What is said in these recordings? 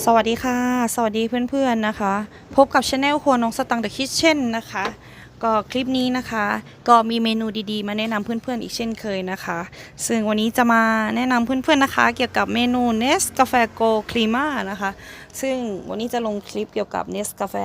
สวัสดีค่ะ สวัสดีเพื่อนๆนะคะ พบกับช anel ครัวน้องสตังค์เดอะคิทเช่นนะคะ ก็คลิปนี้นะคะ ก็มีเมนูดีๆ มาแนะนำเพื่อนๆอีกเช่นเคยนะคะ ซึ่งวันนี้จะมาแนะนำเพื่อนๆนะคะ เกี่ยวกับเมนูเนสกาแฟโกคลีมานะคะ ซึ่งวันนี้จะลงคลิปเกี่ยวกับเนสกาแฟ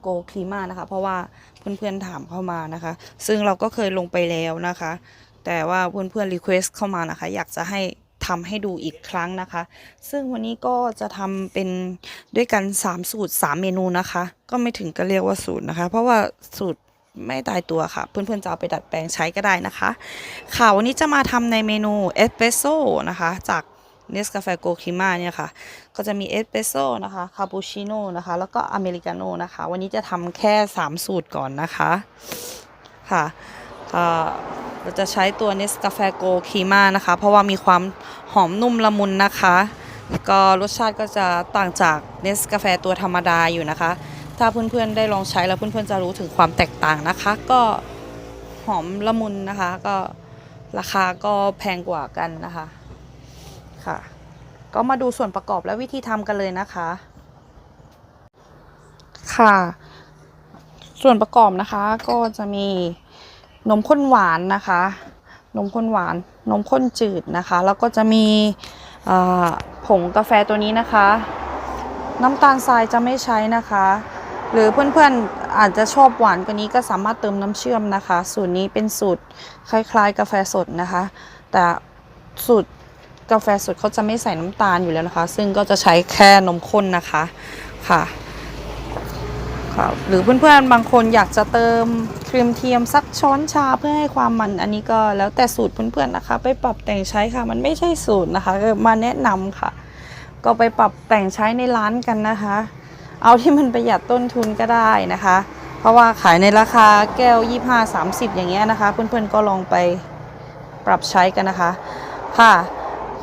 โกคลีมานะคะ เพราะว่าเพื่อนๆถามเข้ามานะคะ ซึ่งเราก็เคยลงไปแล้วนะคะ แต่ว่าเพื่อนๆรีเควสเข้ามานะคะ อยากจะให้ ทำให้ดูอีกครั้งนะคะ ซึ่งวันนี้ก็จะทำเป็นด้วยกัน 3 สูตร 3 เมนูนะคะ ก็ไม่ถึงก็เรียกว่าสูตรนะคะ เพราะว่าสูตรไม่ตายตัวค่ะ เพื่อนๆจะเอาไปดัดแปลงใช้ก็ได้นะคะ ค่ะวันนี้จะมาทำในเมนูเอสเปรสโซ่นะคะ จากเนสกาแฟโกคิมาเนี่ยค่ะ ก็จะมีเอสเปรสโซ่นะคะ คาปูชิโน่นะคะ แล้วก็อเมริกาโน่นะคะ วันนี้จะทำแค่ 3 สูตรก่อนนะคะ ค่ะ เราจะใช้ตัวเนสกาแฟโกคีมานะคะ เพราะว่ามีความหอมนุ่มละมุนนะคะ ก็รสชาติก็จะต่างจากเนสกาแฟตัวธรรมดาอยู่นะคะ ถ้าเพื่อนๆได้ลองใช้แล้วเพื่อนๆจะรู้ถึงความแตกต่างนะคะ ก็หอมละมุนนะคะ ก็ราคาก็แพงกว่ากันนะคะค่ะ ก็มาดูส่วนประกอบและวิธีทำกันเลยนะคะ ค่ะ ส่วนประกอบนะคะก็จะมี นมข้นหวานนะคะ นมข้นหวาน นมข้นจืดนะคะ แล้วก็จะมีผงกาแฟตัวนี้นะคะ น้ำตาลทรายจะไม่ใช้นะคะ หรือเพื่อนๆอาจจะชอบหวานกว่านี้ก็สามารถเติมน้ำเชื่อมนะคะ สูตรนี้เป็นสูตรคล้ายๆ กาแฟสดนะคะ แต่สูตรกาแฟสดเขาจะไม่ใส่น้ำตาลอยู่แล้วนะคะ ซึ่งก็จะใช้แค่นมข้นนะคะค่ะ ค่ะหรือเพื่อนๆบางคนอยากจะเติมครีมเทียมสักช้อนชาเพื่อให้ความมันอันนี้ก็แล้วแต่สูตรเพื่อนๆนะคะ ไปปรับแต่งใช้ค่ะ มันไม่ใช่สูตรนะคะมาแนะนำค่ะ ก็ไปปรับแต่งใช้ในร้านกันนะคะ เอาที่มันประหยัดต้นทุนก็ได้นะคะ เพราะว่าขายในราคาแก้ว 25 30 อย่างเงี้ยนะคะ เพื่อนๆก็ลองไปปรับใช้กันนะคะค่ะ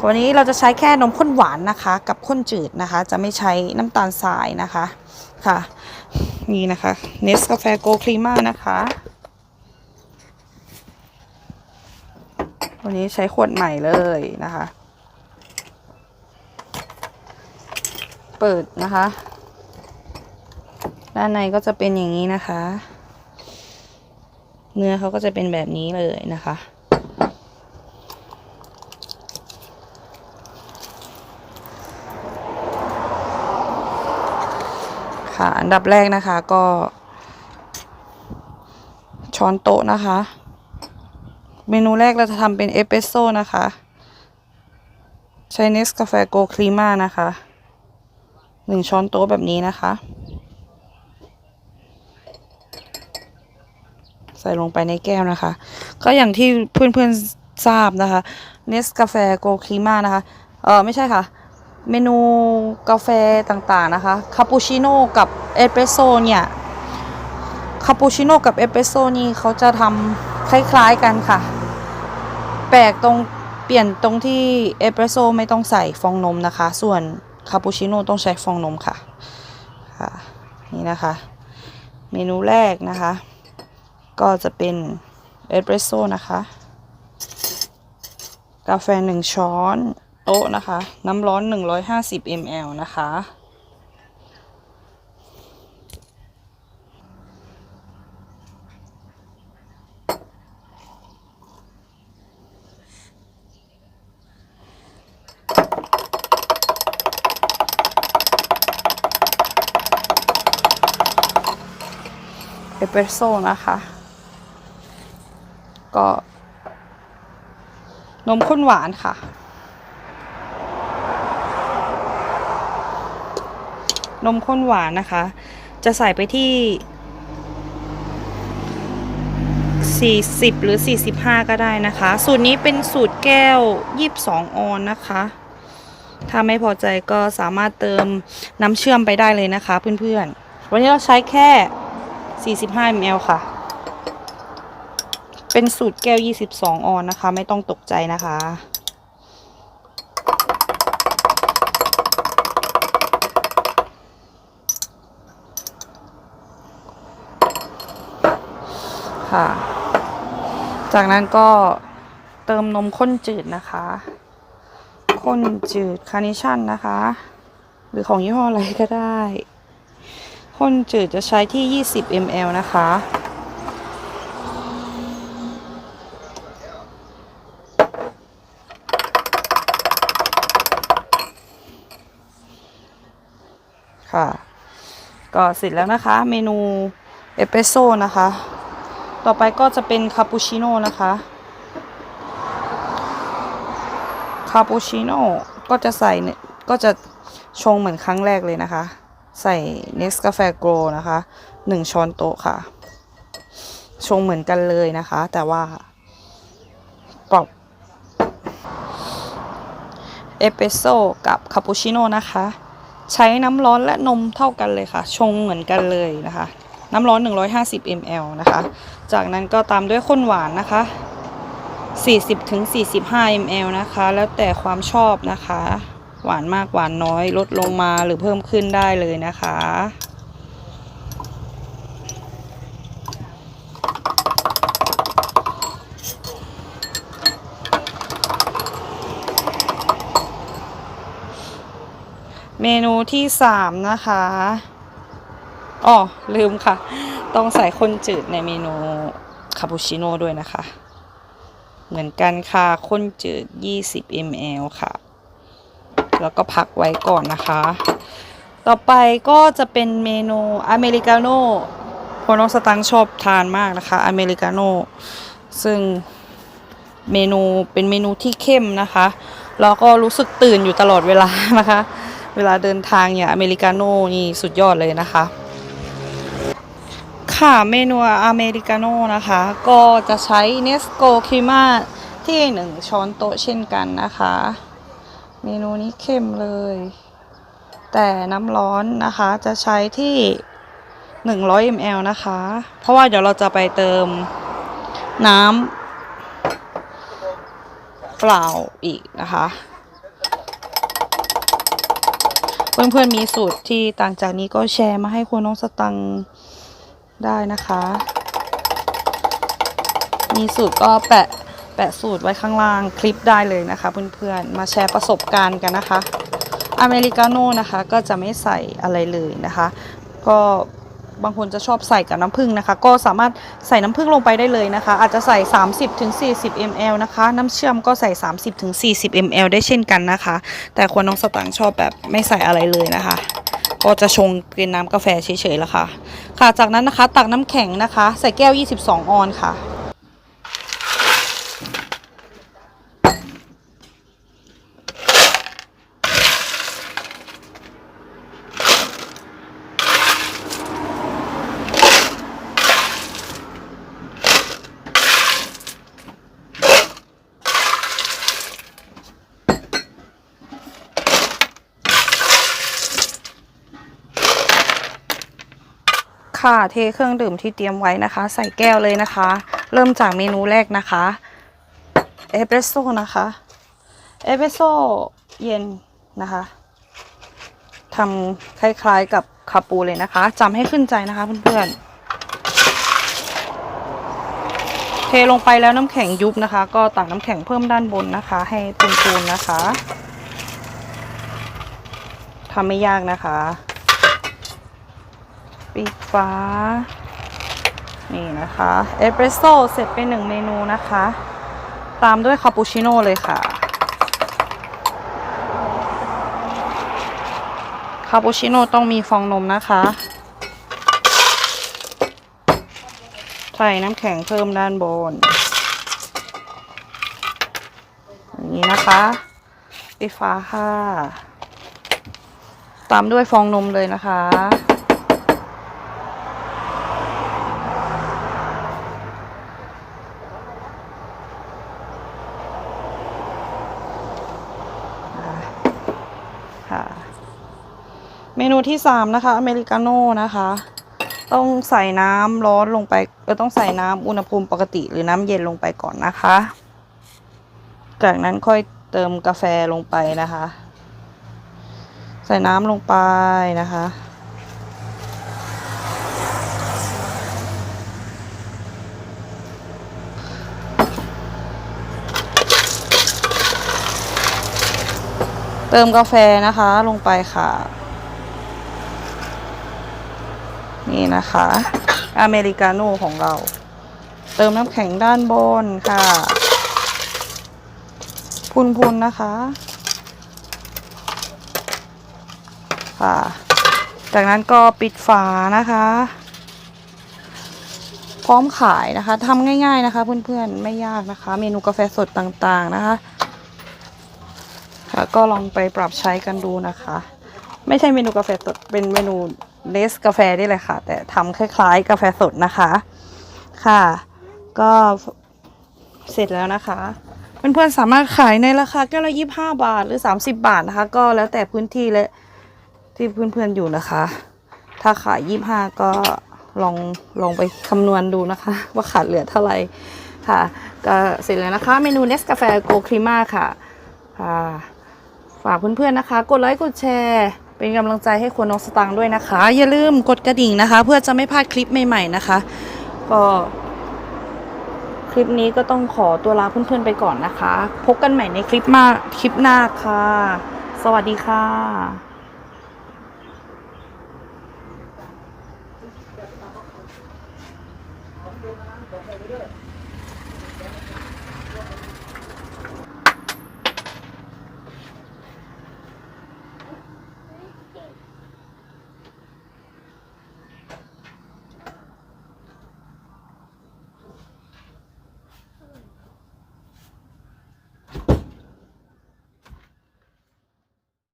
วันนี้เราจะใช้แค่นมข้นหวานนะคะ กับข้นจืดนะคะ จะไม่ใช้น้ำตาลทรายนะคะค่ะ นี่นะคะเนสกาแฟโกคลีมานะคะวันนี้ใช้ขวดใหม่เลยนะคะ เปิดนะคะ ด้านในก็จะเป็นอย่างนี้นะคะ เนื้อเขาก็จะเป็นแบบนี้เลยนะคะ ค่ะ อันดับแรกนะคะก็ ช้อนโต๊ะนะคะ เมนูแรกเราจะทำเป็นเอสเปรสโซ่นะคะ ใช้เนสกาแฟโกคลีมานะคะหนึ่งช้อนโต๊ะแบบนี้นะคะ ใส่ลงไปในแก้วนะคะ ก็อย่างที่เพื่อนๆทราบนะคะเนสกาแฟโกคลีมานะคะ เออไม่ใช่ค่ะ เมนูกาแฟต่างๆนะคะคาปูชิโน่กับเอสเปรสโซ่เนี่ยคาปูชิโน่กับเอสเปรสโซ่นี่เขาจะทำคล้ายๆกันค่ะ แปลกตรงเปลี่ยนตรงที่เอสเปรสโซ่ไม่ต้องใส่ฟองนมนะคะ ส่วนคาปูชิโน่ต้องใช้ฟองนมค่ะค่ะ นี่นะคะ เมนูแรกนะคะ ก็จะเป็นเอสเปรสโซ่นะคะ กาแฟหนึ่งช้อน โต๊ะนะคะ น้ำร้อน 150 ml นะคะ เอสเปรสโซ่นะคะ ก็นมข้นหวานค่ะ นมข้นหวานนะคะ จะใส่ไปที่ 40 หรือ 45 ก็ได้นะคะ สูตรนี้เป็นสูตรแก้ว 22 ออนนะคะ ถ้าไม่พอใจก็สามารถเติมน้ำเชื่อมไปได้เลยนะคะเพื่อนๆ วันนี้เราใช้แค่ 45 ml ค่ะ เป็นสูตรแก้ว 22 ออนนะคะ ไม่ต้องตกใจนะคะ ค่ะ จากนั้นก็เติมนมข้นจืดนะคะ ข้นจืดคาร์เนชั่นนะคะ หรือของยี่ห้ออะไรก็ได้ ข้นจืดจะใช้ที่ 20 ml นะคะ ค่ะ ก็เสร็จแล้วนะคะ เมนูเอสเปรสโซ่นะคะ ต่อไปก็จะเป็นคาปูชิโน่นะคะ คาปูชิโน่ก็จะใส่ก็จะชงเหมือนครั้งแรกเลยนะคะ ใส่เนสกาแฟโกลนะคะหนึ่งช้อนโต๊ะค่ะ ชงเหมือนกันเลยนะคะ แต่ว่าปรับเอสเปรสโซ่กับคาปูชิโน่นะคะ ใช้น้ำร้อนและนมเท่ากันเลยค่ะ ชงเหมือนกันเลยนะคะ น้ำร้อน 150 ml นะคะ จากนั้นก็ตามด้วยข้นหวานนะคะ 40-45 ml นะคะ แล้วแต่ความชอบนะคะ หวานมากหวานน้อยลดลงมาหรือเพิ่มขึ้นได้เลยนะคะ เมนูที่สามนะคะ อ๋อลืมค่ะ ต้องใส่ข้นจืดในเมนูคาปูชิโน่ด้วยนะคะ เหมือนกันค่ะข้นจืด 20 ml ค่ะ แล้วก็พักไว้ก่อนนะคะ ต่อไปก็จะเป็นเมนูอเมริกาโน่คนน้องสตังชอบทานมากนะคะอเมริกาโน่ซึ่งเมนูเป็นเมนูที่เข้มนะคะแล้วก็รู้สึกตื่นอยู่ตลอดเวลานะคะ เวลาเดินทางเนี่ยอเมริกาโน่นี่สุดยอดเลยนะคะ ค่ะเมนูอเมริกาโน่นะคะ ก็จะใช้เนสโกครีมาที่หนึ่งช้อนโต๊ะเช่นกันนะคะ เมนูนี้เข้มเลย แต่น้ำร้อนนะคะจะใช้ที่ 100 ml นะคะ เพราะว่าเดี๋ยวเราจะไปเติมน้ำเปล่าอีกนะคะ เพื่อนๆมีสูตรที่ต่างจากนี้ก็แชร์มาให้คุณน้องสตังค์ ได้นะคะ มีสูตรก็แปะแปะสูตรไว้ข้างล่างคลิปได้เลยนะคะเพื่อนๆ มาแชร์ประสบการณ์กันนะคะ อเมริกาโน่นะคะก็จะไม่ใส่อะไรเลยนะคะ ก็บางคนจะชอบใส่กับน้ำผึ้งนะคะ ก็สามารถใส่น้ำผึ้งลงไปได้เลยนะคะ อาจจะใส่ 30-40ถึง ml นะคะ น้ำเชื่อมก็ใส่ 30-40ถึง40 ml ได้เช่นกันนะคะ แต่คนน้องสตางค์ชอบแบบไม่ใส่อะไรเลยนะคะ ก็จะชงเป็นน้ำกาแฟเฉยๆแล้วค่ะ ค่ะจากนั้นนะคะตักน้ำแข็งนะคะ ใส่แก้ว 22 ออนค่ะ ค่ะ เทเครื่องดื่มที่เตรียมไว้นะคะ ใส่แก้วเลยนะคะ เริ่มจากเมนูแรกนะคะเอสเปรสโซ่นะคะเอสเปรสโซ่เย็นนะคะทำคล้ายๆกับคาปูเลยนะคะจำให้ขึ้นใจนะคะเพื่อนๆ เทลงไปแล้วน้ำแข็งยุบนะคะ ก็ตักน้ำแข็งเพิ่มด้านบนนะคะ ให้พูนๆนะคะทำไม่ยากนะคะ ปิดฟ้า นี่นะคะ เอสเปรสโซ่เสร็จไปหนึ่งเมนูนะคะ ตามด้วยคาปูชิโน่เลยค่ะ คาปูชิโน่ต้องมีฟองนมนะคะ ใส่น้ำแข็งเพิ่มด้านบนอย่างนี้นะคะปิดฟ้าค่ะ ตามด้วยฟองนมเลยนะคะ นูที่สามนะคะอเมริกาโน่นะคะ ต้องใส่น้ำร้อนลงไปเออต้องใส่น้ำอุณหภูมิปกติหรือน้ำเย็นลงไปก่อนนะคะ จากนั้นค่อยเติมกาแฟลงไปนะคะ ใส่น้ำลงไปนะคะเติมกาแฟนะคะลงไปค่ะ นี่นะคะ อเมริกาโน่ของเรา เติมน้ำแข็งด้านบนค่ะ พุนๆนะคะ ค่ะ จากนั้นก็ปิดฝานะคะ พร้อมขายนะคะทำง่ายๆนะคะ เพื่อนๆ ไม่ยากนะคะ เมนูกาแฟสดต่างๆนะคะ ค่ะก็ลองไปปรับใช้กันดูนะคะ ไม่ใช่เมนูกาแฟสด เป็นเมนูเลสกาแฟนี่แหละค่ะ แต่ทำคล้ายๆ กาแฟสดนะคะ ค่ะ ก็เสร็จแล้วนะคะเพื่อนๆสามารถขายในราคาแก้วละยี่ห้าบาทหรือ30บาทนะคะ ก็แล้วแต่พื้นที่และที่เพื่อนๆอยู่นะคะ ถ้าขายยี่ห้าก็ลองลองไปคำนวณดูนะคะ ว่าขาดเหลือเท่าไหร่ค่ะ ก็เสร็จแล้วนะคะ เมนูเนสกาแฟโกครีมาค่ะค่ะ ฝากเพื่อนๆนะคะ กดไลค์กดแชร์ เป็นกำลังใจให้คนน้องสตางค์ด้วยนะคะ อย่าลืมกดกระดิ่งนะคะ เพื่อจะไม่พลาดคลิปใหม่ ๆนะคะ ก็คลิปนี้ก็ต้องขอตัวลาเพื่อนๆไปก่อนนะคะ พบกันใหม่ในคลิปมาคลิปหน้าค่ะ สวัสดีค่ะ